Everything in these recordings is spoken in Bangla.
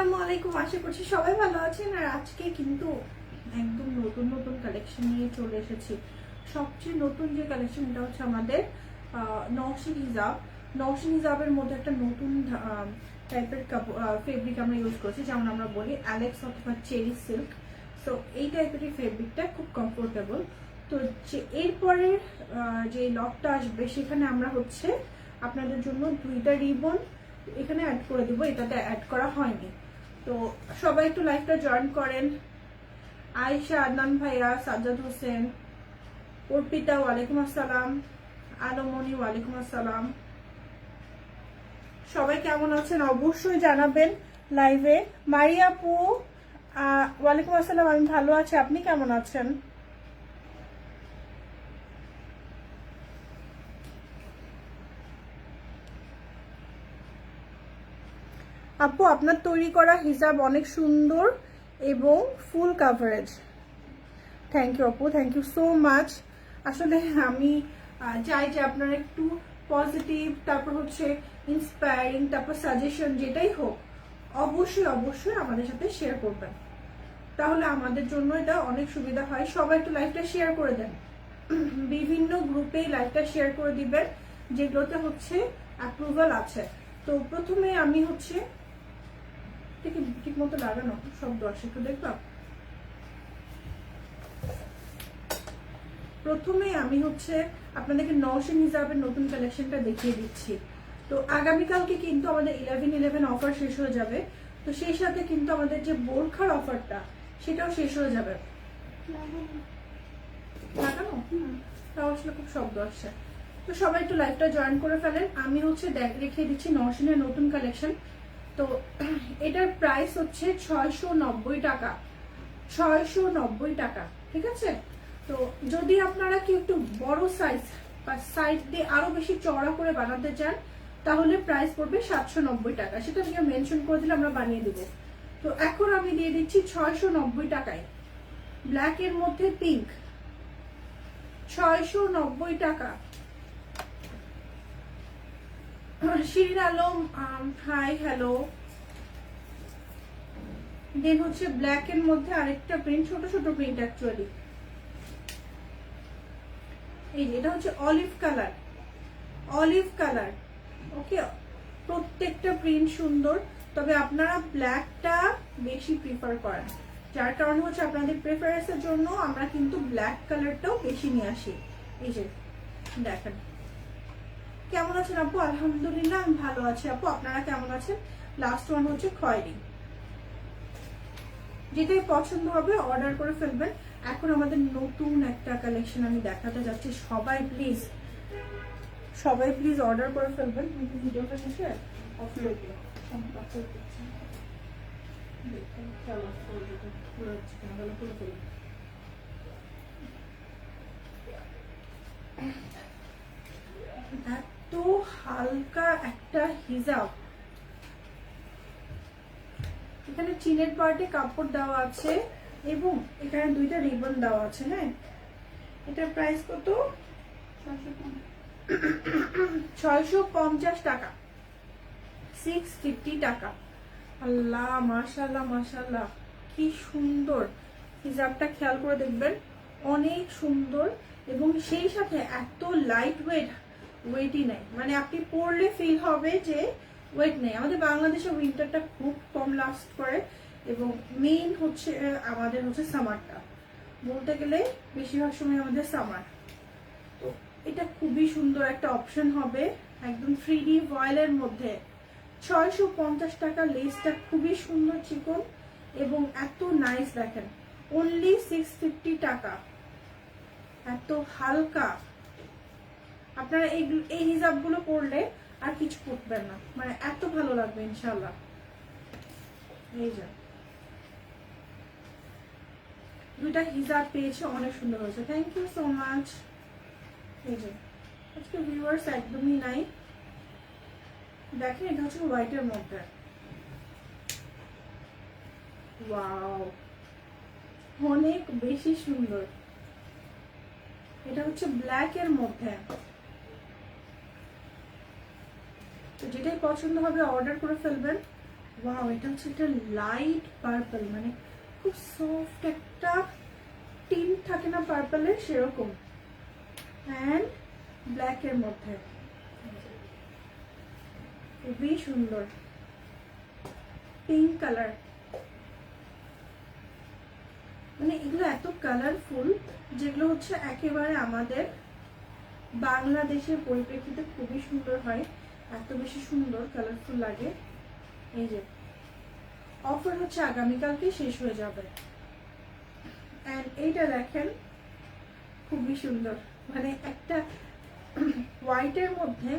আসসালামু আলাইকুম, আশা করছি সবাই ভালো আছেন। আর আজকে কিন্তু একদম নতুন নতুন কালেকশন নিয়ে চলে এসেছি। সবচেয়ে নতুন যে কালেকশনটা হচ্ছে আমাদের নওশিন হিজাব। নওশিন হিজাবের মধ্যে একটা নতুন টাইপের ফেব্রিক আমরা ইউজ করছি, যেমন আমরা বলি অ্যালেক্স অথবা চেরি সিল্ক সো এই টাইপের ফেব্রিকটা খুব কমফোর্টেবল তো যে এরপরের যে লকটা আসবে, সেখানে আমরা হচ্ছে আপনাদের জন্য দুইটা রিবন এখানে অ্যাড করে দেবো। এটাতে অ্যাড করা হয়নি। তো সবাই একটু লাইফটা জয়েন করেন। আয়েশা, আদনান ভাইয়া সাজ্জাদ হোসেন, অর্পিতা, ওয়ালাইকুম আসসালাম আলমনি ওয়ালাইকুম আসসালাম। সবাই কেমন আছেন? অবশ্যই জানাবেন লাইভে মারিয়াপু ওয়ালাইকুম আসসালাম, আমি ভালো আছি। আপনি কেমন আছেন? আপু, আপনার তৈরি করা হিসাব অনেক সুন্দর এবং ফুল কাভারেজ থ্যাংক ইউ আপু থ্যাংক ইউ সো মাচ আসলে আমি চাই যে আপনারা একটু পজিটিভ তারপর হচ্ছে ইন্সপায়ারিং তারপর সাজেশন যেটাই হোক, অবশ্যই অবশ্যই আমাদের সাথে শেয়ার করবেন। তাহলে আমাদের জন্য এটা অনেক সুবিধা হয়। সবাই একটু লাইভটা শেয়ার করে দেন। বিভিন্ন গ্রুপে লাইভটা শেয়ার করে দিবেন, যেগুলোতে হচ্ছে অ্যাপ্রুভাল আছে। তো প্রথমে আমি হচ্ছে এটা কি ঠিক মতো লাগানো আসে একটু দেখলাম। প্রথমে আমি হচ্ছে আপনাদেরকে নওশিন হিসাবের নতুন কালেকশনটা দেখিয়ে দিচ্ছি। তো আগামীকালকে কিন্তু আমাদের ইলেভেন ইলেভেন অফার শেষ হয়ে যাবে। তো সেই সাথে কিন্তু আমাদের যে বোরখার অফারটা সেটাও শেষ হয়ে যাবে। লাগানো? তাও আসলে খুব শব্দ আসছে। তো সবাই একটু লাইভটা জয়েন করে ফেলেন। আমি হচ্ছে দেখ, রেখে দিচ্ছি নশনের নতুন কালেকশন তো এটার প্রাইস হচ্ছে ছয়শো নব্বই টাকা। ছয়শো নব্বই টাকা, ঠিক আছে? তো যদি আপনারা কি একটু বড় সাইজ বা সাইড দিয়ে আরও বেশি চওড়া করে বানাতে চান, তাহলে প্রাইস পড়বে সাতশো নব্বই টাকা। সেটা আমি মেনশন করে দিলে আমরা বানিয়ে দেবো। তো এখন আমি দিয়ে দিচ্ছি ছয়শো নব্বই টাকায়। ব্ল্যাক এর মধ্যে পিঙ্ক ছয়শো নব্বই টাকা। Shirin Alam hi hello then হচ্ছে ব্ল্যাক এর মধ্যে আরেকটা প্রিন্ট ছোট ছোট প্রিন্ট অ্যাকচুয়ালি এই যে, এটা হচ্ছে olive colour olive colour okay প্রত্যেকটা প্রিন্ট সুন্দর তবে আপনারা ব্ল্যাকটা বেশি প্রিফার করেন। যার কারণে হচ্ছে আপনাদের প্রেফারেন্সের জন্য আমরা কিন্তু ব্ল্যাক কালারটাও বেশি নিয়ে আসি। এই যে দেখেন। কেমন আছেন আপু? আলহামদুলিল্লাহ, আমি ভালো আছি আপু। আপনারা কেমন আছেন? লাস্ট ওয়ান হচ্ছে খয়েরি। যেটাই পছন্দ হবে অর্ডার করে ফেলবেন। এখন আমাদের নতুন একটা কালেকশন আমি দেখাতে যাচ্ছি। সবাই প্লিজ সবাই প্লিজ অর্ডার করে ফেলবেন। ভিডিওটা শেষে অফ করে এত হালকা একটা হিজাব। এখানে চিনের পার্টে কাপড় দেওয়া আছে এবং এখানে দুইটা রিবন দেওয়া আছে হ্যাঁ? এটার প্রাইস কত? ছয়শো পঞ্চাশ টাকা। সিক্স ফিফটি টাকা। আল্লাহ মাশাল্লাহ মাশাল্লাহ কি সুন্দর। হিজাবটা খেয়াল করে দেখবেন, অনেক সুন্দর এবং সেই সাথে এত লাইট ওয়েট ওয়েটই নেই। মানে আপনি পরলে ফিল হবে যে ওয়েট নেই। আমাদের বাংলাদেশে উইন্টারটা খুব কম লাস্ট করে এবং মেইন হচ্ছে আমাদের হচ্ছে সামারটা বলতে গেলে বেশিরভাগ সময় আমাদের সামার তো এটা খুবই সুন্দর একটা অপশন হবে। একদম থ্রি ডি ভয়েলের মধ্যে। ছয়শো পঞ্চাশ টাকা লেসটা খুবই সুন্দর চিকন এবং এত নাইস দেখেন। অনলি সিক্স ফিফটি টাকা। এত হালকা। আপনারা এই এই হিসাবগুলো পড়লে আর কিছু করবেন না। মানে এত ভালো লাগবে ইনশাল্লাহ এই যে। দুইটা হিজাব পেয়েছে, অনেক সুন্দর হয়েছে। থ্যাংক ইউ সো মাচ এই যে। আজকে ভিউয়ার্স একদমই নাই। দেখেন, এটা হচ্ছে হোয়াইটের মধ্যে। ওয়াও অনেক বেশি সুন্দর। এটা হচ্ছে ব্ল্যাক এর মধ্যে। তো যেটাই পছন্দ হবে অর্ডার করে ফেলবেন। ওয়াও এটা হচ্ছে একটা লাইট পার্পল মানে খুব সফট একটা টিন থাকে না পার্পলের সেরকম। অ্যান্ড ব্ল্যাকের মধ্যে। খুবই সুন্দর। পিঙ্ক কালার মানে এগুলো এত কালারফুল যেগুলো হচ্ছে একেবারে আমাদের বাংলাদেশের পরিপ্রেক্ষিতে খুবই সুন্দর হয়। এত বেশি সুন্দর কালারফুল লাগে। এই যে অফার হচ্ছে আগামীকালকে শেষ হয়ে যাবে। অ্যান্ড এইটা দেখেন, খুবই সুন্দর। মানে একটা হোয়াইটের মধ্যে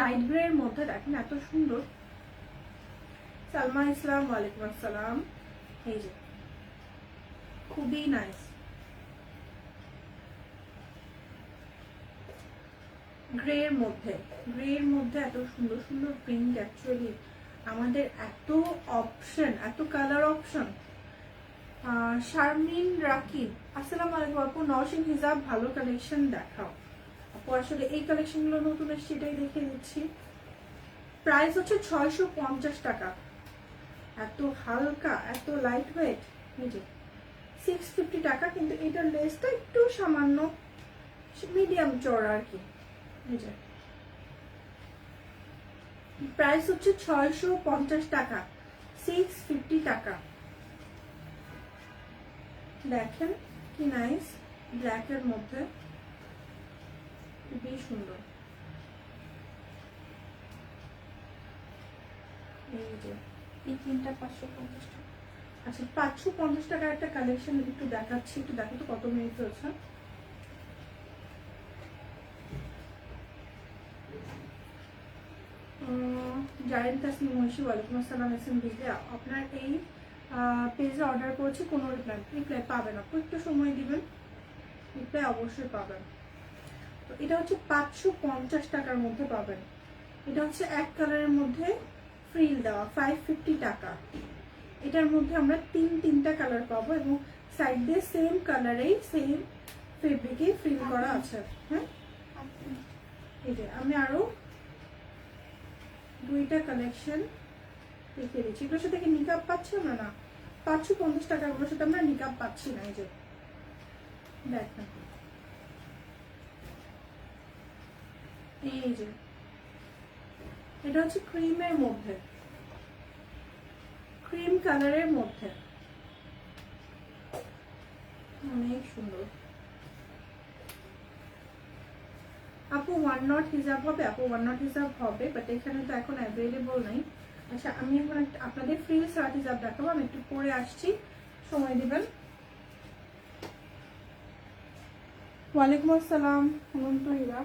লাইট গ্রে এর মধ্যে দেখেন এত সুন্দর। সালমা, ইসলাম, ওয়ালাইকুম আসসালাম। এই যে, খুবই নাইস গ্রে এর মধ্যে গ্রে এর মধ্যে এত সুন্দর সুন্দর প্রিন্ট অ্যাকচুয়ালি আমাদের এত অপশন এত কালার অপশন শারমিন রাকিব, আসসালামু আলাইকুম আপু, নওশিন হিজাব, ভালো কালেকশন দেখাও। আপু, আসলে এই কালেকশনগুলো নতুন এসছে, এটাই দেখিয়ে দিচ্ছি প্রাইস হচ্ছে ছয়শো পঞ্চাশ টাকা। এত হালকা, এত লাইট ওয়েট বুঝে সিক্স ফিফটি টাকা, কিন্তু এটার লেসটা একটু সামান্য মিডিয়াম চড়া আর কি। প্রাইস হচ্ছে ছয়শো পঞ্চাশ টাকা সিক্স ফিফটি টাকা। দেখেন কি নাইস ব্ল্যাকের মধ্যে। খুবই সুন্দর। এই যে, এই তিনটা পাঁচশো পঞ্চাশ টাকা। আচ্ছা পাঁচশো পঞ্চাশ টাকার একটা কালেকশন একটু দেখাচ্ছি, একটু দেখো তো কত মিনিট হয়েছে। জায়েন তাসমি মহিষী ওয়ালাইকুম আসসালাম এস এম বিজলি আপনার এই পেজে অর্ডার করেছি, কোনো রিপ্লাই রিপ্লাই পাবেন আপনি একটু সময় দিবেন রিপ্লাই অবশ্যই পাবেন। তো এটা হচ্ছে পাঁচশো পঞ্চাশ টাকার মধ্যে পাবেন। এটা হচ্ছে এক কালারের মধ্যে ফ্রিল দেওয়া ফাইভ ফিফটি টাকা। এটার মধ্যে আমরা তিন তিনটা কালার পাবো এবং সাইড দিয়ে সেম কালারেই সেম ফেব্রিকে ফ্রিল করা আছে। হ্যাঁ? যে, আমি আরও দুইটা কালেকশন দেখিয়ে দিচ্ছি। এগুলোর সাথে কি নিকাপ পাচ্ছি? আমরা না। পাঁচশো পঞ্চাশ টাকাগুলোর সাথে আমরা নিকাপ পাচ্ছি না, এই যে। দেখেন এই যে। এটা হচ্ছে ক্রিমের মধ্যে। ক্রিম কালারের মধ্যে অনেক সুন্দর আপু ওয়ান নট হিসাব হবে, আপু ওয়ান নট হিসাব হবে বাট এখানে তো এখন অ্যাভেলেবল নাই। আচ্ছা আমি এখন আপনাদের ফ্রি শার্ট হিসাব দেখাবো, আমি একটু পরে আসছি। সময় দিবেন। ওয়ালাইকুম আসসালাম অনন্ত হীরা?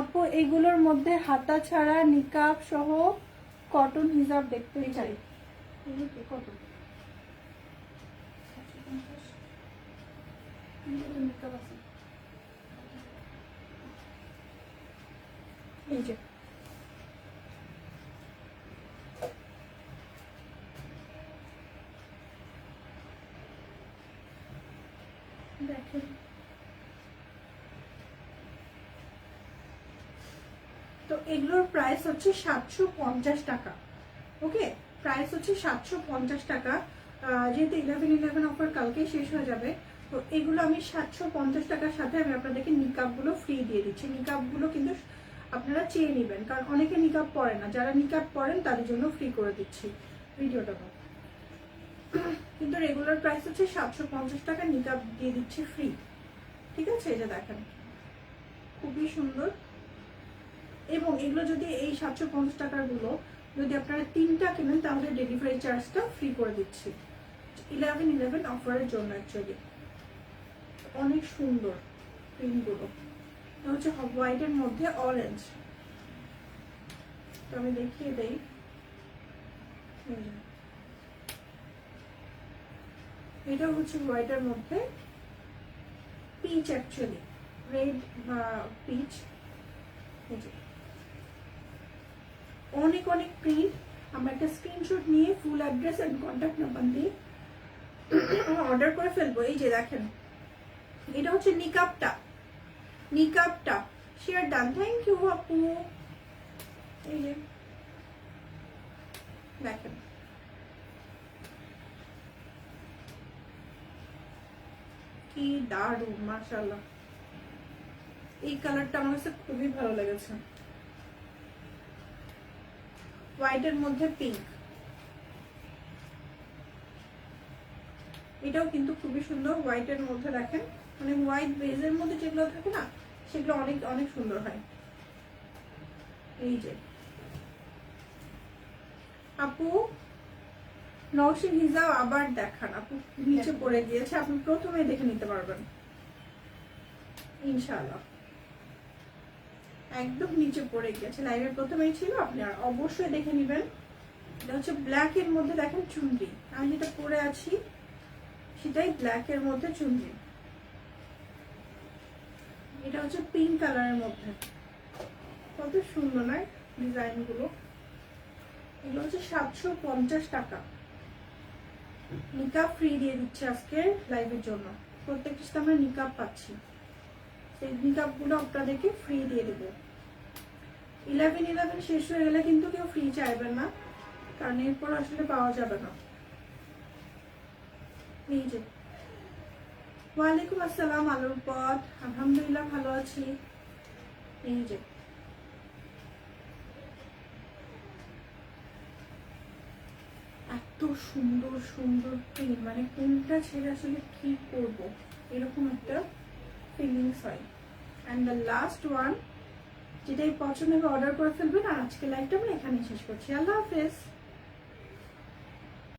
আপু, এগুলোর মধ্যে হাতা ছাড়া, নিকাব সহ কটন হিসাব দেখতে চাই। এই যে। দেখেন। এগুলোর প্রাইস হচ্ছে সাতশো পঞ্চাশ টাকা। ওকে প্রাইস হচ্ছে সাতশো পঞ্চাশ টাকা। যেহেতু ইলেভেন ইলেভেন অফার কালকে শেষ হয়ে যাবে, তো এগুলো আমি সাতশো পঞ্চাশ টাকার সাথে আমি আপনাদেরকে নিকাপগুলো ফ্রি দিয়ে দিচ্ছি। নিকাপগুলো কিন্তু আপনারা চেয়ে নেবেন, কারণ অনেকে নিকাপ পরে না। যারা নিকাপ পরেন, তাদের জন্য ফ্রি করে দিচ্ছি ভিডিওটা কিন্তু রেগুলার প্রাইস হচ্ছে সাতশো পঞ্চাশ টাকা নিকাপ দিয়ে দিচ্ছি ফ্রি ঠিক আছে? এটা দেখেন, খুবই সুন্দর। এবং এগুলো যদি এই সাতশো পঞ্চাশ টাকারগুলো যদি আপনারা তিনটা কেনেন, তাহলে ডেলিভারি চার্জটা ফ্রি করে দিচ্ছি। ইলেভেন ইলেভেন অফারের জন্য অ্যাকচুয়ালি অনেক সুন্দর প্রিন্টগুলো হচ্ছে হোয়াইটের মধ্যে অরেঞ্জ তো আমি দেখিয়ে দেই। এটা হচ্ছে হোয়াইটের মধ্যে পিচ অ্যাকচুয়ালি রেড বা পিচ অনেক অনেক প্রিন্ট আমরা একটা স্ক্রিনশট নিয়ে full address and contact number দিয়ে অর্ডার করে ফেলব এই যে দেখেন। এটা হচ্ছে নিকাপটা। নিকাপটা। শেয়ার ডান থ্যাংক ইউ আপু। এই যে। দেখেন। কি দারুণ, মাশাআল্লাহ। এই কালারটা আমার কাছে খুবই ভালো লেগেছে। হোয়াইটের মধ্যে পিঙ্ক এটাও কিন্তু খুবই সুন্দর হোয়াইটের মধ্যে দেখেন। মানে হোয়াইট বেজের মধ্যে যেগুলো থাকে না, সেগুলো অনেক অনেক সুন্দর হয়। এই যে। আপু, নওশিন ভিজাও আবার দেখান। আপু নিচে পড়ে গিয়েছে, আপনি প্রথমে দেখে নিতে পারবেন। ইনশাআল্লাহ। একদম নিচে পড়ে গেছে। লাইনের প্রথমেই ছিল আপনি আর অবশ্যই দেখে নেবেন। এটা হচ্ছে ব্ল্যাক এর মধ্যে দেখেন চুনরি। আমি যেটা পরে আছি, সেটাই ব্ল্যাক এর মধ্যে চুনরি। এটা হচ্ছে পিঙ্ক কালারের মধ্যে। কত সুন্দর নয় ডিজাইনগুলো এগুলো হচ্ছে সাতশো পঞ্চাশ টাকা। নিকাপ ফ্রি দিয়ে দিচ্ছে আজকে লাইভের জন্য। প্রত্যেকটা আমরা নিকাপ পাচ্ছি। সেই নিকাপগুলো আপনাদেরকে ফ্রি দিয়ে দেবো। ইলেভেন ইলেভেন শেষ হয়ে গেলে কিন্তু কেউ ফ্রি চাইবেন না, কারণ এরপর আসলে পাওয়া যাবে না। এই যে। ওয়ালাইকুম আসসালাম, আলুর পথ। আলহামদুলিল্লাহ ভালো আছি। এই যে। এত সুন্দর সুন্দর প্রিন্ট মানে কোনটা ছেড়ে আসলে কি করব? এরকম একটা ফিলিংস হয়। অ্যান্ড দ্য লাস্ট ওয়ান যেটাই পছন্দ হবে অর্ডার করে ফেলবেন, আর আজকে লাইভটা আমরা এখানেই শেষ করছি। আল্লাহ হাফেজ।